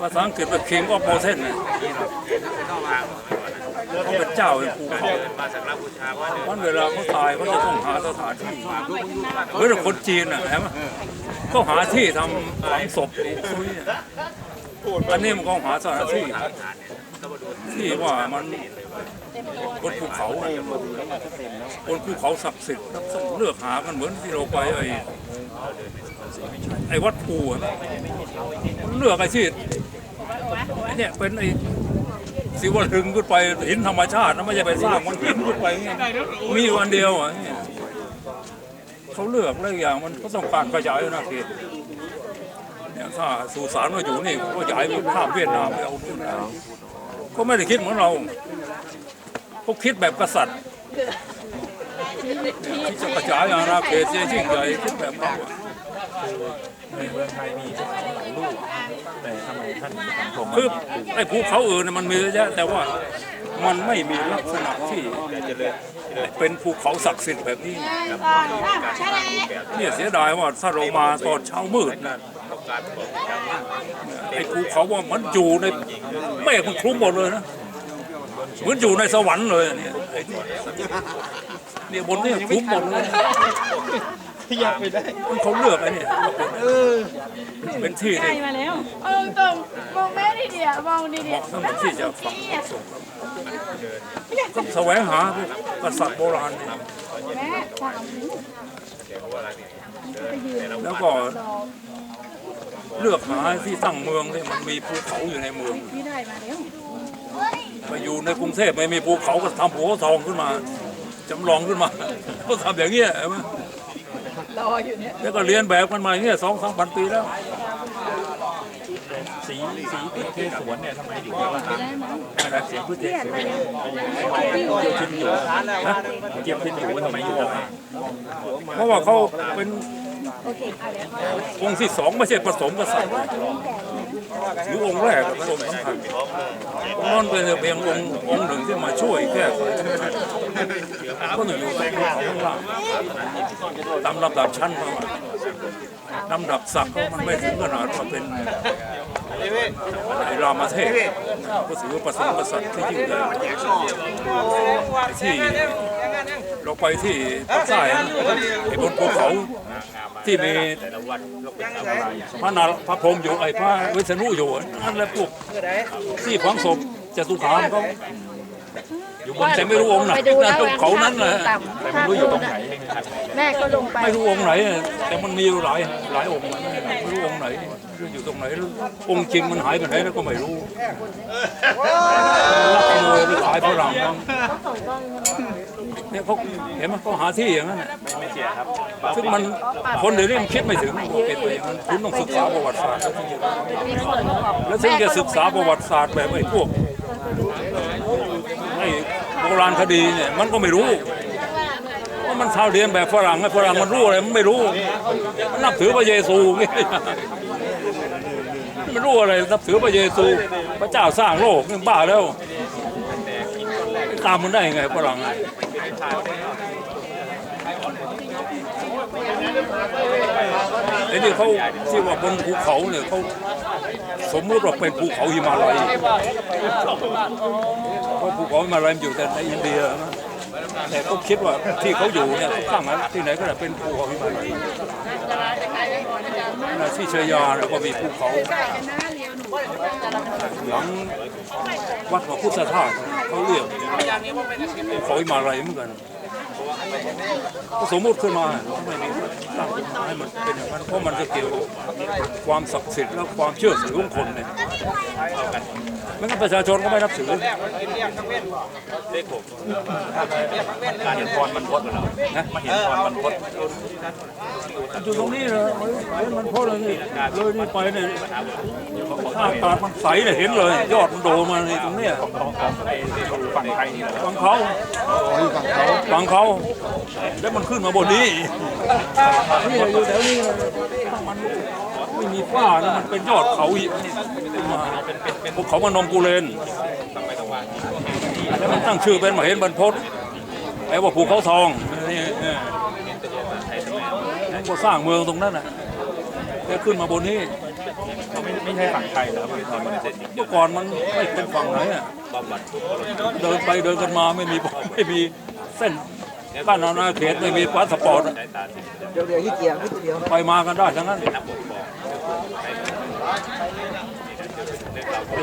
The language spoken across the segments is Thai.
ภาษาอังกฤษเป็น King of Mountain นะเขาเป็นเจ้าเป็นภูเขาวันเวลาเขาตายเขาจะต้องหาสถานที่เหมือนคนจีนนะเห็นไหมก็หาที่ทำฝังศพซุยอันนี้มันก็หาสถานที่ที่ว่ามันบนภูเขาบนภูเขาศักดิ์สิทธิ์ต้องเลือกหากันเหมือนที่เราไปไอ้ ไอ้วัดภูอะเลือกไอ้ที่ไอ้เนี่ยเป็นไอ้สิวลึงขึ้นไปหินธรรมชาตินะไม่ใช่ไปสร้างมันหินขึ้นไปไงมีอยู่อันเดียวอะเขาเลือกแล้วอย่างมันก็ต้องการขยายนะเขตเนี่ยถ้าสุสานมาอยู่นี่ก็ย้ายไปข้ามเวียดนามไปเอาที่ไหนก็ไม่ได้คิดเหมือนเราเขาคิดแบบกษัตริย์ที่จะกระจายอาณาเขตจะยิ่งใหญ่คิดแบบเรา ในเมืองไทยมีหลายลูกแต่ทำไมท่านถึงทำคือไอ้ภูเขาอื่นน่ะมันมีเยอะแยะแต่ว่ามันไม่มีลักษณะที่เป็นภูเขาศักดิ์สิทธิ์แบบนี้เนี่ยเสียดายว่าถ้าเรามาตอนเช้ามืดนะไอ้ภูเขาว่ามันอยู่ในเมฆมันคลุมหมดเลยนะเหมือนอยู่ในสวรรค์เลยเนี่ยเนี่ยบนนี่คลุมหมดเลย ที่อยากไปได้ มันเขาเลือกไอ้เนี่ยเป็นที่ที่มาแล้ว เออตรงมองแม่ดีเดียวมองดีเหเดียวมาะสำหรับที่จะฝังศพต้องแสวงหาพวกกษัตริย์โบราณเนี่ยแม่ถามแล้วก็เลือกหาที่ตั้งเมืองที่มันมีภูเขาอยู่ในเมือง พี่ได้มาแล้วมาอยู่ในกรุงเทพไม่มีภูเขาก็ทำภูเขาทองขึ้นมาจำลองขึ้นมา ก็ทำอย่างเงี้ยเห็นไหม รออยู่เนี่ยแล้วก็เรียนแบบกันมาอย่างเงี้ยสองสามพันปีแล้ว สีสีเทศสวนเนี่ยทำไมอยู่ที่ว่าครับเสียงพืชเทสวนเกี่ยวชิ้นอยู่นะเกี่ยวชิ้นอยู่ว่าทำไมอยู่ตรงนี้เพราะว่าเขาเป็น องค์ที่สองไม่ใช่ผสมกษัตริย์หรือองค์แรกเป็นองค์สำคัญองค์นั้นเป็นเพียงองค์องค์หนึ่งที่มาช่วยแก้ไขก็หนึ่งอยู่ตรงข้างล่างตามลำดับชั้นเขาลำดับศักดิ์เขามันไม่ถึงขนาดว่าเป็น ไอ้รามเทพก็ถือว่าผสมกษัตริย์ที่ยิ่งใหญ่ที่เราไปที่ภาคใต้นะไอ้บนภูเขาที่มีพระนาพระพรหมอยู่ไอ้พระวิษณุอยู่นั่นแหละพวกที่ฝังศพจตุคามเขาอยู่บนแต่ไม่รู้องค์ไหนนั่นตรงเขานั้นแหละแต่ไม่รู้อยู่ตรงไหนใช่ไหมครับแม่ก็ลงไปไม่รู้องค์ไหน แต่มันมีอยู่หลายหลายองค์ไม่รู้องค์ไหนไม่รู้ อยู่ตรงไหนองค์จริงมันหายไปไหนแล้วก็ไม่รู้ลักขโมยหรือขายฝรั่งมั้งเนี่ยเขาเห็นไหมเขาหาที่อย่างนั้นน่ะไม่เสียครับซึ่งมันคนเดี๋ยวนี้มันคิดไม่ถึงว่าเป็นไปอย่างนั้นคุณต้องศึกษาประวัติศาสตร์แล้วถึงจะศึกษาประวัติศาสตร์แบบไอ้พวกไอ้โบราณคดีเนี่ยมันก็ไม่รู้ว่ามันเท่าเรียนแบบฝรั่งไอ้ฝรั่งมันรู้อะไรมันไม่รู้มันนับถือพระเยซู งี้มันรู้อะไรนับถือพระเยซู พระเจ้าสร้างโลกนี่บ้าแล้วตามมันได้ยังไงฝรั่งอะไอ้นี่เขาที่ว่าบนภูเขาเนี่ยเขาสมมติว่าเป็นภูเขาหิมาลัยเพราะภูเขาหิมาลัยมันอยู่แต่ในอินเดียนะแต่เขาคิดว่าที่เขาอยู่เนี่ยเขางนั้นที่ไหนก็ได้เป็นภูเขาหิมาลัย ที่เชยาเนี่ยก็มีภูเขาหลังวัดพระพุทธธาตุเขาเรียกภูเขาอิมาลัยเหมือนกันก็สมมติขึ้นมาไม่มีตั้งมาให้มันเป็นอย่างนั้นเพราะมันจะเกี่ยวความศักดิ์สิทธิ์และความเชื่อถือของคนเนี่ย ไม่งั้นประชาชนก็ไม่นับถือการเห็นพรมันพดเหรอนะมาเห็นพรมันพดอยู่ตรงนี้เลยเห็นมันโพดเลยนี่เลยนี่ไปเนี่ยถ้าอากาศมันใสเลยเห็นเลย ยอดมันโดมาในตรงเนี้ยของของไอ้ฝั่งไทยนี่แหละฟังเขาฟังเขา แล้วมันขึ้นมาบนนี้นี่อยู่แถวนี้เลยมัน ไม่มีฝ้านะมันเป็นยอดเขาอีกภูเขามันนมกุเลนแล้วมันตั้งชื่อเป็นมเหนบรรพตแปลว่าภูเขาทองนี่ก็สร้างเมืองตรงนั้นน่ะแล้วขึ้นมาบนนี้ไม่ใช่ฝั่งไทยเหรอครับตอนมันเสร็จเมื่อก่อนมันไม่เป็นฝั่งไหนอะเดินไปเดินกันมาไม่มีไม่มีเส้นบ้านอาณาเขตไม่มีพาสปอร์ตเดี๋ยวเดี๋ยวที่เกียร์ที่เดียวไปมากันได้ทั้งนั้น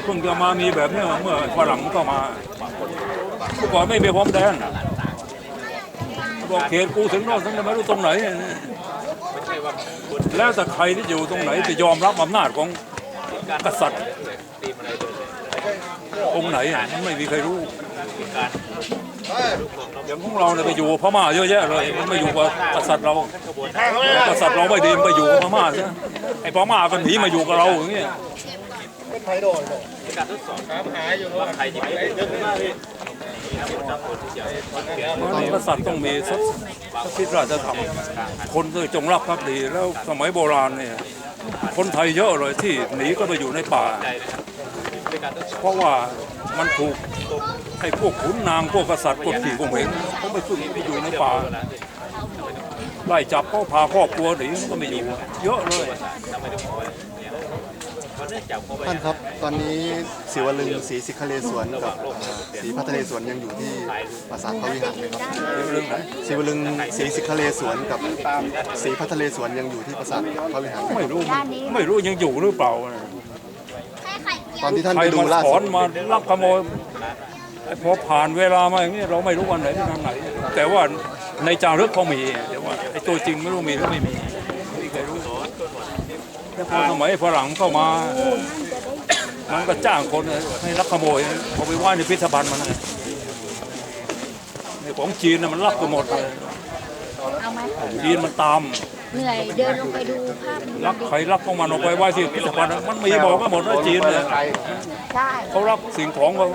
เพิ่งจะมามีแบบนี้เมื่อฝรั่งก็มาก่อนไม่มีพรมแดนบอกเขตกูถึงโน่นถึงไม่รู้ตรงไหน แล้วแต่ใครที่อยู่ตรงไหนจะยอมรับอำนาจของกษัตริย์องค์ไหนอะมันไม่มีใครรู้ อย่างของเราเนี่ยไปอยู่กับพม่าเยอะแยะเลยมันไม่อยู่กับกษัตริย์เรากษัตริย์เราไม่ดีมันไปอยู่กับพม่าใช่ไหมไอ้พม่าก็หนีมาอยู่กับเราอย่างเงี้ยไทยที่ไม่ได้มันกษัตริย์ต้องมีสักสักทิราชธรรมคนก็จงรักภักดีแล้วสมัยโบราณเนี่ยคนไทยเยอะเลยที่หนีก็ไปอยู่ในป่า เพราะว่ามันถูก ไอ้พวกขุนนางพวกกษัตริย์กดขี่ข่มเหงเขาไปฝึกไปอยู่ในป่าไล่จับเขาพาครอบครัวหนีมันก็ไม่อยู่เยอะเลยท่านครับตอนนี้ศิวลึงศรีสิคเลสวนกับศรีพัทเลสวนยังอยู่ที่ปราสาทพระวิหารไหมครับเรื่องไหนศิวลึงศรีสิคเลสวนกับศรีพัทเลสวนยังอยู่ที่ปราสาทพระวิหารไหมไม่รู้ไม่รู้ยังอยู่หรือเปล่า ตอนที่ท่านใครไปดูมาล่าสอสุนดมาลักขโมยไอ้ พอผ่านเวลามาอย่างนี้เราไม่รู้วันไหนที่ทางไหน แต่ว่าในจารึกเขามีแต่ว่าไอ้ตัวจริงไม่รู้มีหรือไม่มีไม่มีใครรู้แล้วพอสมัยฝรั่งเข้ามา มันก็จ้างคนให้ลักขโมยเอาไปไหว้ในพิพิธภัณฑ์มันไงในของจีนน่ะมันลักไปหมดเลยเอาไหมจีนมันตามเหนื่อยเดินลงไปดูภาพลักใครลักของมันออกไปไหว้ที่พิพิธภัณฑ์น่ะมันมีบอกก็หมดว่าจีนเนี่ยใช่เขารักสิ่งของเขา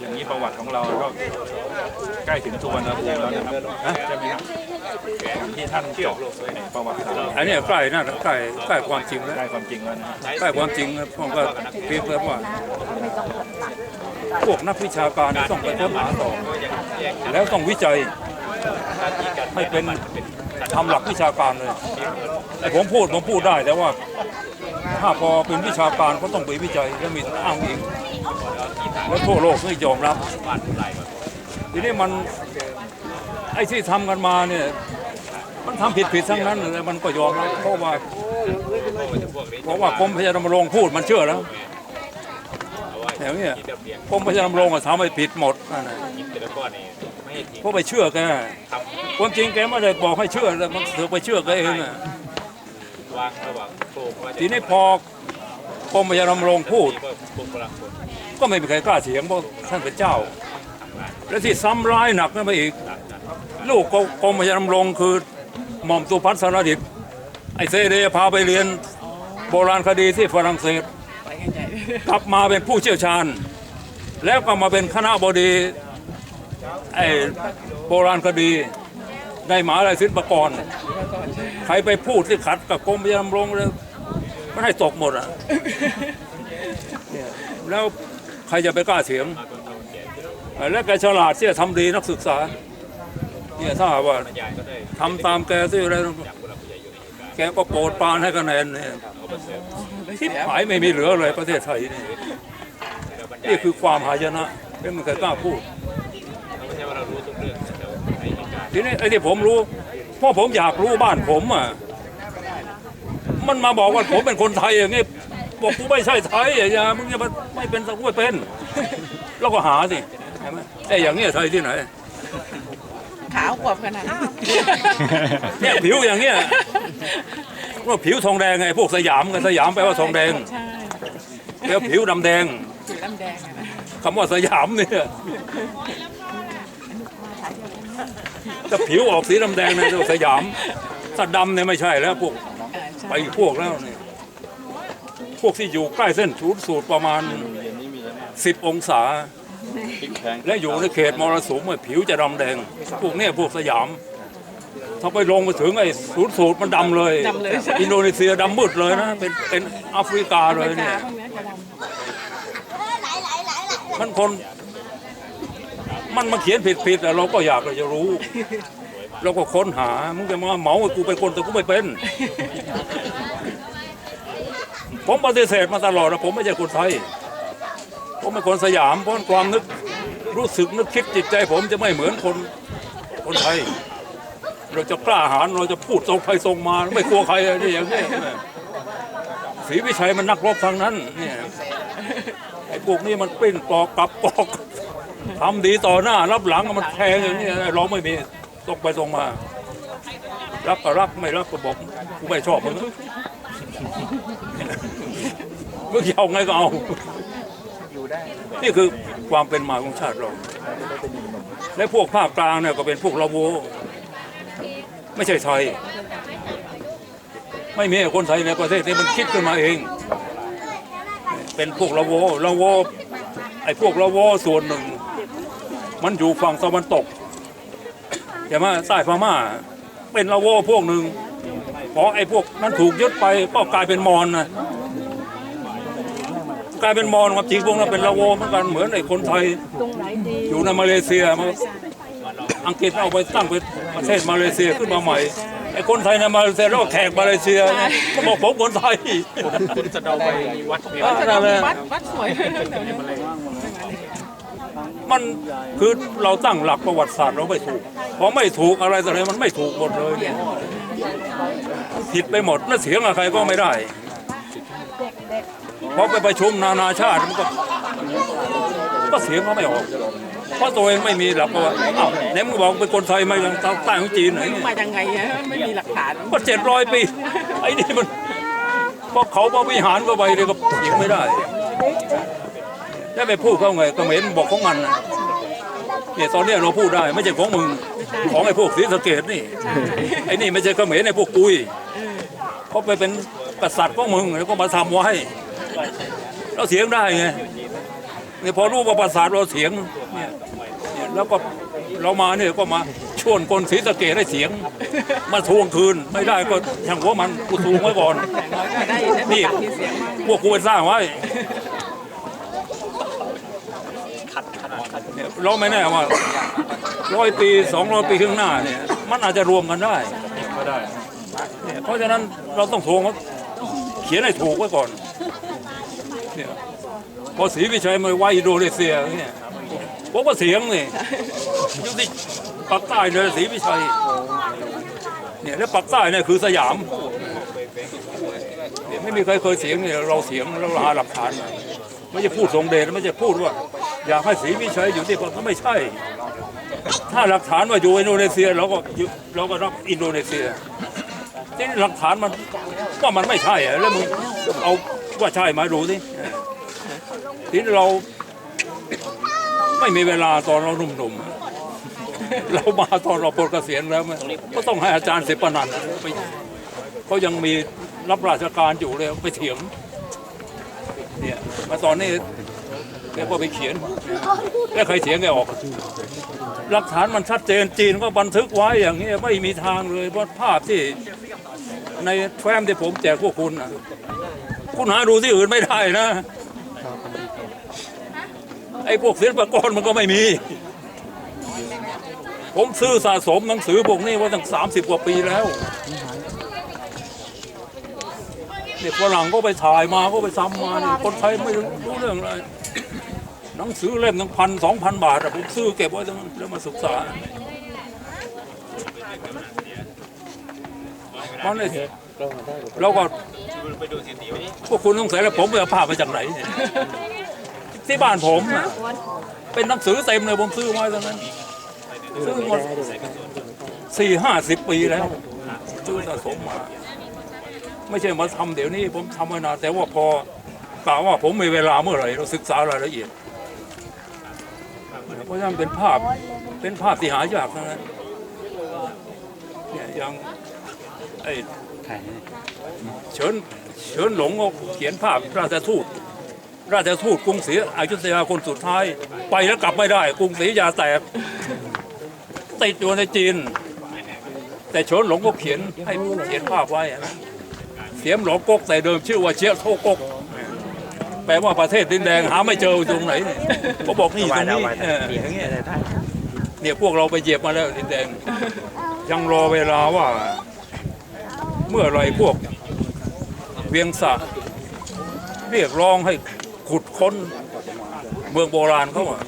อย่างนี้ประวัติของเราก็ใกล้ถึงสุวรรณภูมิแล้วนะครับนะใช่ไหมครับที่ท่านเจาะในประวัติศาสตร์อันนี้ใกล้น่าใกล้ใกล้ความจริงแล้วได้ความจริงแล้วนะใกล้ความจริงผมก็เพียงแต่ว่าพวกนักวิชาการต้องไปค้นหาต่อแล้วต้องวิจัยให้เป็น ทำหลักวิชาการเลยไอ้ผมพูดผมพูดได้แต่ว่า ถ้าพอเป็นวิชาการก็ต้องไปวิจัยแล้วมีอ้างอิงแล้วทั่วโลกไม่ยอมรับ ทีนี้มันไอ้ที่ทำกันมาเนี่ยมันทำผิดผิดๆทั้งนั้นเลยมันก็ยอมรับเพราะว่าเพราะว่ากรมพยาดำรงพูดมันเชื่อแล้วอย่างเนี้ยกรมพยาดำรงอะทำให้ผิดหมดนั่นน่ะ เพราะไปเชื่อแกความจริงแกไม่ได้บอกให้เชื่อแต่มันเถือไปเชื่อแกเองอะทีนี้พอกรมพระยาดำรงพูดก็ไม่มีใครกล้าเถียงเพราะท่านเป็นเจ้า และที่ซ้ำร้ายหนักนั่นไปอีก ลูกกรมพระยาดำรงคือหม่อมสุพัฒน์สารดิตไอเซเดพาไปเรียนโบราณคดีที่ฝรั่งเศส กลับมาเป็นผู้เชี่ยวชาญ แล้วก็มาเป็นคณะบดี ไอโบราณคดีในมหาลัยศิลปากร ใครไปพูดที่ขัดกับกรมยาดำรงเลยไม่ให้ตกหมดอะเนี่ยแล้วใครจะไปกล้าเถียง และแกฉลาดที่จะทำดีนักศึกษา เนี่ยถ้าว่าทำตามแกที่อะไร แกก็โปรดปานให้คะแนนเนี่ยทิพหายไม่มีเหลือเลยประเทศไทยนี่นี่คือความหายนะไม่มีใครกล้าพูด ทีนี้ไอ้ที่ผมรู้เพราะผมอยากรู้บ้านผมอะมันมาบอกว่าผมเป็นคนไทยอย่างงี้บอกกูไม่ใช่ไทยอย่ามึงจะมาไม่เป็นสักไม่เป็น แล้วก็หาสิใช่ไหมไอ้อย่างเงี้ยไทยที่ไหนขาวกว่าขนาดนั้นเนี่ยผิวอย่างเงี้ยว่าผิวทองแดงไงพวกสยามกันสยามแปลว่าทองแดงใช่แล้วผิวดำแดงสีดำแดงอะนะคำว่าสยามเนี่ย ถ้าผิวออกสีดำแดงเนี่ยเรียกว่าสยามถ้าดำเนี่ยไม่ใช่แล้วพวกอ่าใช่ไปพวกแล้วเนี่ยพวกที่อยู่ใกล้เส้นศูนย์สูตรประมาณ 10 องศา และอยู่ในเขตมรสุมเนี่ยผิวจะดำแดง พวกเนี้ยพวกสยาม ถ้าไปลงมาถึงไอ้ศูนย์สูตรมันดำเลย ดำเลยใช่ อินโดนีเซียดำมืดเลยนะเป็นเป็นแอฟริกาเลยกาเนี่ยพวกเนี้ยจะดำมันคน มันมาเขียนผิดผิดๆเราก็อยากจะรู้ เราก็ค้นหา มึงจะมาเหมากูเป็นคนแต่กูไม่เป็น ผมปฏิเสธมาตลอดนะผมไม่ใช่คนไทย ผมเป็นคนสยามเพราะความนึกรู้สึกนึกคิดจิตใจ ผมจะไม่เหมือนคนคนไทย เราจะกล้าหาญเราจะพูดตรงไปทรงมา ไม่กลัวใครอะไรอย่างนี้ศรีวิชัยมันนักรบทางนั้นเนี่ยไอ้พวกนี้มันปิ้นปอกกลับปอก ทำดีต่อหน้า รับหลังมันแทงอย่างนี้เราไม่มีตรงไปตรงมา รับก็รับไม่รับก็บอกกูไม่ชอบมึงมึงเอาไงก็เอานี่คือความเป็นมาของชาติเรา และพวกภาคกลางเนี่ยก็เป็นพวกลาโวไม่ใช่ไทย ไม่มีคนไทยในประเทศนี้มันคิดขึ้นมาเอง เป็นพวกลาโวลาโวไอ้พวกลาโวส่วนหนึ่ง มันอยู่ฝั่งตะวันตกใช่ไหมใต้พม่า เป็นลาโวพวกหนึ่งพอไอ้พวกนั้นถูกยึดไปก็กลายเป็นมอญนะกลายเป็นมอญความจริงพวกนั้นเป็นลาโวเหมือนกันเหมือนไอ้คนไทยอยู่ในมาเลเซียมาอังกฤษเอาไปตั้งเป็นประเทศมาเลเซียขึ้นมาใหม่ไอ้คนไทยในมาเลเซียแล้วก็แขกมาเลเซียก็บอกผมคนไทยคุณจะเดาไปวัดอ่านั่นแหละวัดวัดสวยเดี๋ยวนี้ มันคือเราตั้งหลักประวัติศาสตร์เราไม่ถูกพอไม่ถูกอะไรต่ออะไรมันไม่ถูกหมดเลยเนี่ยผิดไปหมดน่าเสียงกับใครก็ไม่ได้พอไปประชุมนานาชาติมันก็ก็เสียงเขาไม่ออกเพราะตัวเองไม่มีหลักประวัติอ้าวไหนมึงบอกเป็นคนไทยมาจากใต้ของจีนไหนเนี่ยมายังไงอะไม่มีหลักฐานก็เจ็ดร้อยปีไอ้นี่มันพอเขามาวิหารก็ไปเลยก็ยิงไม่ได้ แล้วไปพูดเขาไงก็เหม็นบอกของมันนะเนี่ยตอนนี้เราพูดได้ไม่ใช่ของมึงของไอ้พวกศรีสะเกดนี่ไอ้นี่ไม่ใช่เขมรไอ้พวกกุยเขาไปเป็นกษัตริย์ของมึงแล้วก็มาทำไว้เราเสียงได้ไงเนี่ยพอรู้ว่าประสาทเราเสียงเนี่ยแล้วก็เรามาเนี่ยก็มาชวนคนศรีสะเกดให้เสียง มาทวงคืนไม่ได้ก็ช่างหัวมันกูทวงไว้ก่อนนี่พวกกูไปสร้างไว้ เนี่ยเราไม่แน่ว่าร้อยปีสองร้อยปีข้างหน้าเนี่ย มันอาจจะรวมกันได้ก็ได้ เพราะฉะนั้นเราต้องทวงว่าเขียนให้ถูกไว้ก่อนเนี่ยพอศรีวิชัยมาไว้อินโดนีเซียเนี่ยผมก็เสียงนี่ยู่ที่ปากใต้เลยศรีวิชัยเนี่ยแล้วปากใต้เนี่ยคือสยามเนี่ยไม่มีใครเคยเสียงเนี่ยเราเสียงเราหาหลักฐานไม่ใช่พูดทรงเดชไม่ใช่พูดว่า อยากให้ศรีวิชัยอยู่ที่ปากก็ไม่ใช่ ถ้าหลักฐานว่าอยู่อินโดนีเซียเราก็เราก็รับอินโดนีเซียที่หลักฐานมันว่ามันไม่ใช่อะแล้วมึงเอาว่าใช่มาดูสิที่เราไม่มีเวลาตอนเราหนุ่มๆ เรามาตอนเราปลดเกษียณแล้วมันก็ต้องให้อาจารย์สิปนันไปเขายังมีรับราชการอยู่เลยไปเถียงเนี่ยมาตอนนี้ แกก็ไปเขียน แล้วใครเถียงแกออก หลักฐานมันชัดเจนจีนก็บันทึกไว้อย่างนี้ไม่มีทางเลยเพราะภาพที่ในแฟ้มที่ผมแจกพวกคุณนะคุณหาดูที่อื่นไม่ได้นะไอ้พวกศิลปากรมันก็ไม่มี ผมซื้อสะสมหนังสือพวกนี้ไว้ตั้งสามสิบกว่าปีแล้วเด็กฝรั่งก็ไปถ่ายมาก็ไปซ้ำมาคนไทยไม่รู้เรื่องอะไร หนังสือเล่มตั้งพันสองพันบาทอะผมซื้อเก็บไว้ตรงนั้นแล้วมาศึกษาเพราะนี่เราก็พวกคุณต้องใส่แล้วผมไปเอาภามาจากไหน ที่บ้านผมน่ะเป็นหนังสือเต็มเลยผมซื้อไว้ตรงนั้นซื้อหมาสี่ห้าสิบปีแล้วซื้อสะสมมาไม่ใช่มาทำเดี๋ยวนี้ผมทำมานานแต่ว่าพอกล่าวว่าผมมีเวลาเมื่อไหร่เราศึกษารายละเอียด เพราะนั้นเป็นภาพเป็นภาพที่หายากนั้นเนี่ยอย่างไอ้เฉินเฉินหลงก็เขียนภาพราชทูต ราชทูตกรุงศรีอยุธยาคนสุดท้าย ไปแล้วกลับไม่ได้ กรุงศรียาแตกติดอยู่ในจีน แต่เฉินหลงก็เขียนให้เขียนภาพไว้นะเสียมหลงกกแต่เดิมชื่อว่าเชียโทกก แปลว่าประเทศดินแดงหาไม่เจออยู่ตรงไหนเนี่ยเขาบอกนี่ตรงนี้เอออย่างเงี้ยเนี่ยพวกเราไปเหยียบมาแล้วดินแดง ยังรอเวลาว่า เมื่อไรพวก เวียงสะเรียกร้องให้ขุดค้นเมืองโบราณเขาอะ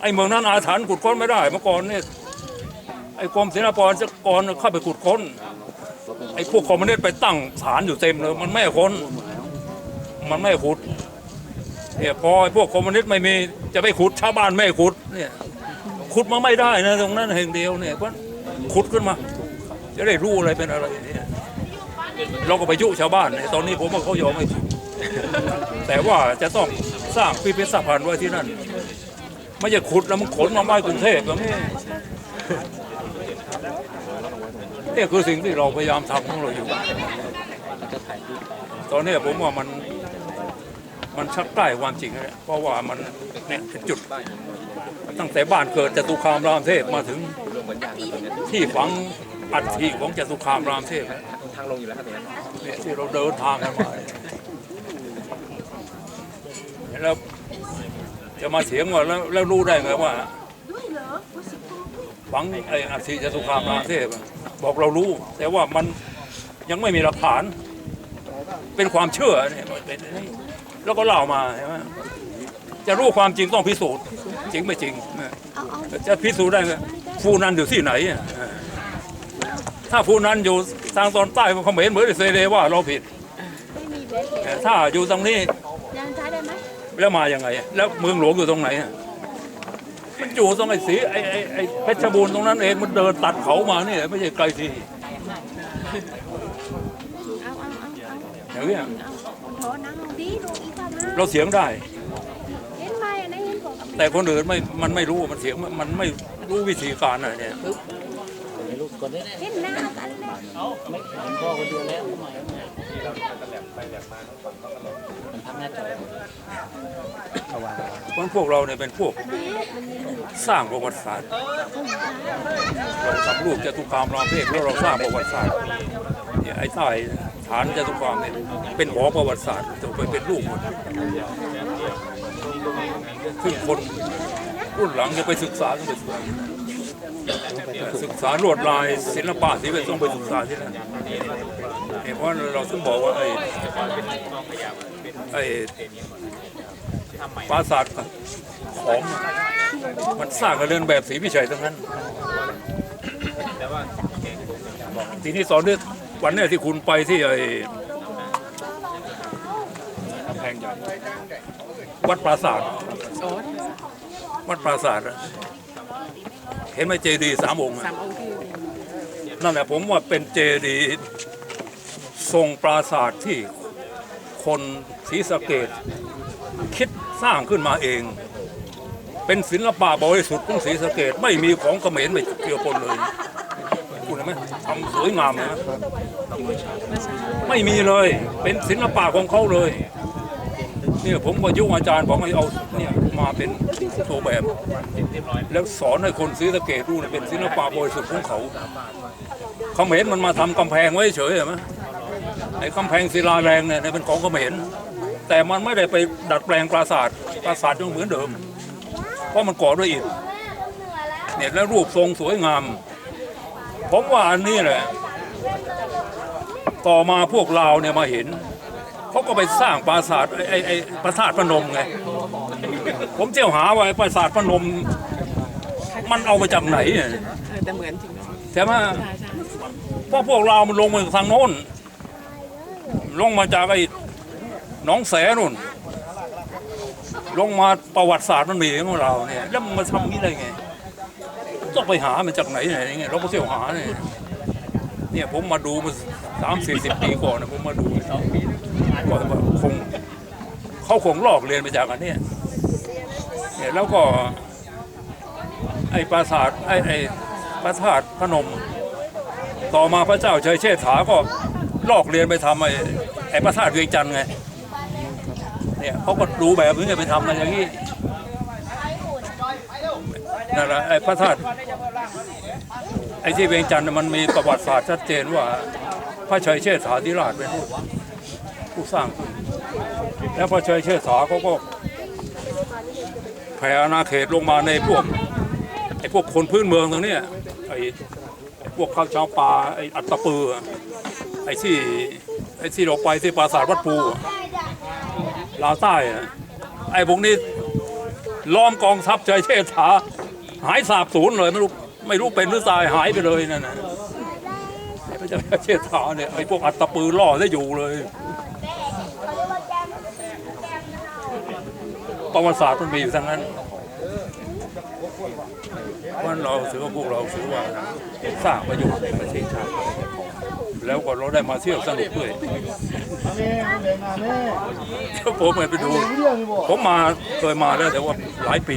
ไอ้เมืองนั้นอาถรรพ์ขุดค้นไม่ได้ เมื่อก่อนเนี่ยไอ้กรมศิลปากรจะกรเข้าไปขุดค้นไอ้พวกคอมมิวนิสต์ไปตั้งฐานอยู่เต็มเลย มันไม่ให้ค้น มันไม่ขุดเนี่ยพอไอ้พวกคอมมิวนิสต์ไม่มีจะไปขุดชาวบ้านไม่ขุดเนี่ยขุดมาไม่ได้นะตรงนั้นแห่งเดียวเนี่ยเพราะขุดขึ้นมา จะได้รู้อะไรเป็นอะไรเนี่ยเราก็ไปยุชาวบ้านเนี่ยตอนนี้ผมว่าเขายอมไม่แต่ว่าจะต้องสร้างพิพิธภัณฑ์ไว้ที่นั่นไม่ใช่ขุดแล้วมันขนมาไว้กรุงเทพแบบนี้นี่คือสิ่งที่เราพยายามทำของเราอยู่ ตอนนี้ผมว่ามัน มันชักใกล้ความจริงแล้วเพราะว่ามันเนี่ยเป็นจุด ตั้งแต่บ้านเกิดจตุคามรามเทพมาถึงที่ฝังอัฐิของจตุคามรามเทพทางลงอยู่แล้วครับเนี่ยที่เราเดินทางกันมาเนี่ยแล้วจะมาเถียงว่าแล้วแล้วรู้ได้ไงว่าฝังไอ้อัฐิจตุคามรามเทพบอกเรารู้ แต่ว่ามันยังไม่มีหลักฐาน เป็นความเชื่อเนี่ยเป็นนี้ แล้วก็เล่ามาใช่ไหมจะรู้ความจริงต้องพิสูจน์ จริงไม่จริงนะจะพิสูจน์ได้ไงฟูนันอยู่ที่ไหนอะถ้าฟูนันอยู่ทางตอนใต้ของเขมรเหมือนเซเลว่าเราผิดไม่มีเบสเลยแต่ถ้าอยู่ตรงนี้ยังใช้ได้ไหมแล้วมายังไงอะแล้วเมืองหลวงอยู่ตรงไหนอะมันอยู่ตรงไอ้สีไอ้ไอ้ไอ้เพชรบูรณ์ตรงนั้นเองมันเดินตัดเขามาเนี่ยไม่ใช่ไกลที่เอา เอาเอาเอาอย่างเงี้ยขอนั่งลงดีดูอีกท่านนะเราเสียงได้เห็นไหมอันนี้เห็นบอกกับแต่คนอื่นไม่มันไม่รู้มันเสียงมันไม่รู้วิธีการอะไรเนี่ยเห็นหน้ากันเลยเพราะพวกเราเนี่ยเป็นพวกสร้างประวัติศาสตร์เราทำรูปจตุคามรามเทพแล้วเราสร้างประวัติศาสตร์เนี่ยไอ้ใต้ ฐานจตุคามเนี่ยเป็นหอประวัติศาสตร์จะไปเป็นรูปหมดซึ่งคนรุ่นหลังจะไปศึกษาต้องไปศึกษาศึกษาลวดลายศิลปะที่ไปต้องไปศึกษาที่นั่นเพราะเราถึงบอกว่าไอ้ไอ้ปราสาทของมันสร้างกันเรือนแบบสีพิชัยทั้งนั้นทีนี้ตอนนี้ วันเนี้ยที่คุณไปที่ไอ้กำแพงใหญ่วัดปราสาทวัดปราสาทอะเห็นไหมเจดีย์สามองค์อะสามองค์ที่นั่นแหละผมว่าเป็นเจดีย์ทรงปราสาทที่คนศรีสะเกดคิดสร้างขึ้นมาเอง เป็นศิลปะบริสุทธิ์ของศรีสะเกดไม่มีของเขมรไม่เกี่ยวปนเลย คุณเห็นไหมทำสวยงามเลยนะไม่มีเลย เป็นศิลปะของเขาเลยเนี่ยผมก็ยุ่งอาจารย์บอกให้เอาเนี่ยมาเป็นตัวแบบ แล้วสอนให้คนศรีสะเกดรู้นะเป็นศิลปะบริสุทธิ์ของเขาเขมรมันมาทำกำแพงไว้เฉยเห็นไหมไอ้กำแพงศิลาแรงเนี่ยเป็นของเขมรแต่มันไม่ได้ไปดัดแปลงปราสาทปราสาทยังเหมือนเดิม เพราะมันก่อด้วยอิฐเนี่ยแล้วรูปทรงสวยงาม ผมว่าอันนี้แหละ ต่อมาพวกลาเนี่ยมาเห็น เขาก็ไปสร้างปราสาทไอ้ไอ้ไอ้ปราสาทพนมไง ผมเที่ยวหาว่าไอ้ปราสาทพนม มันเอามาจากไหนเนี่ยแต่เหมือนจริงใช่ไหมเพราะพวกเรามันลงมาทางโน้น ลงมาจากไอ้หนองแสนู่น ลงมาประวัติศาสตร์มันมีของเราเนี่ย แล้วมันมาทำนี้ได้ไง ต้องไปหามันจากไหนไหนอย่างเงี้ยเราก็เที่ยวหาเนี่ยเนี่ยผมมาดูมาสามสี่สิบปีก่อนนะผมมาดูก็ว่าคงเขาคงลอกเรียนมาจากอันเนี้ยเนี่ยแล้วก็ ไอ้ปราสาทไอ้ไอ้พระธาตุพนม ต่อมาพระเจ้าชัยเชษฐาก็ลอกเรียนไปทำไอ้ไอ้พระธาตุเวียงจันทร์ไงเนี่ยเขาก็ดูแบบนี้ไปทำอะไรอย่างนี้ นั่นแหละไอ้พระธาตุไอ้ที่เวียงจันทร์มันมีประวัติศาสตร์ชัดเจนว่า พระชัยเชษฐาธิราชเป็นผู้ผู้สร้างขึ้นแล้วพระชัยเชษฐาเขาก็แผ่อาณาเขตลงมาในพวกไอ้พวกคนพื้นเมืองตรงนี้ไอ้ไอพวกข้าวชาวป่าไอ้อัตตปือไอ้ที่ไอ้ที่เราไปที่ปราสาทวัดปูลาวใต้อะไอ้พวกนี้ล้อมกองทัพใจเชษฐา หายสาบสูญเลยไม่รู้ไม่รู้เป็นหรือตายหายไปเลยนั่นนะไอ้พระเจ้าเชษฐาเนี่ยไอ้พวกอัตตปือล่อได้อยู่เลยประวัติศาสตร์มันมีอยู่ทั้งนั้นเพราะฉะนั้นเราถือว่าพวกเราถือว่าสร้างประโยชน์ในประเทศชาติแล้วก็เราได้มาเที่ยวสนุกด้วยผมไปดู ผมมาเคยมาแล้วแต่ว่าหลายปี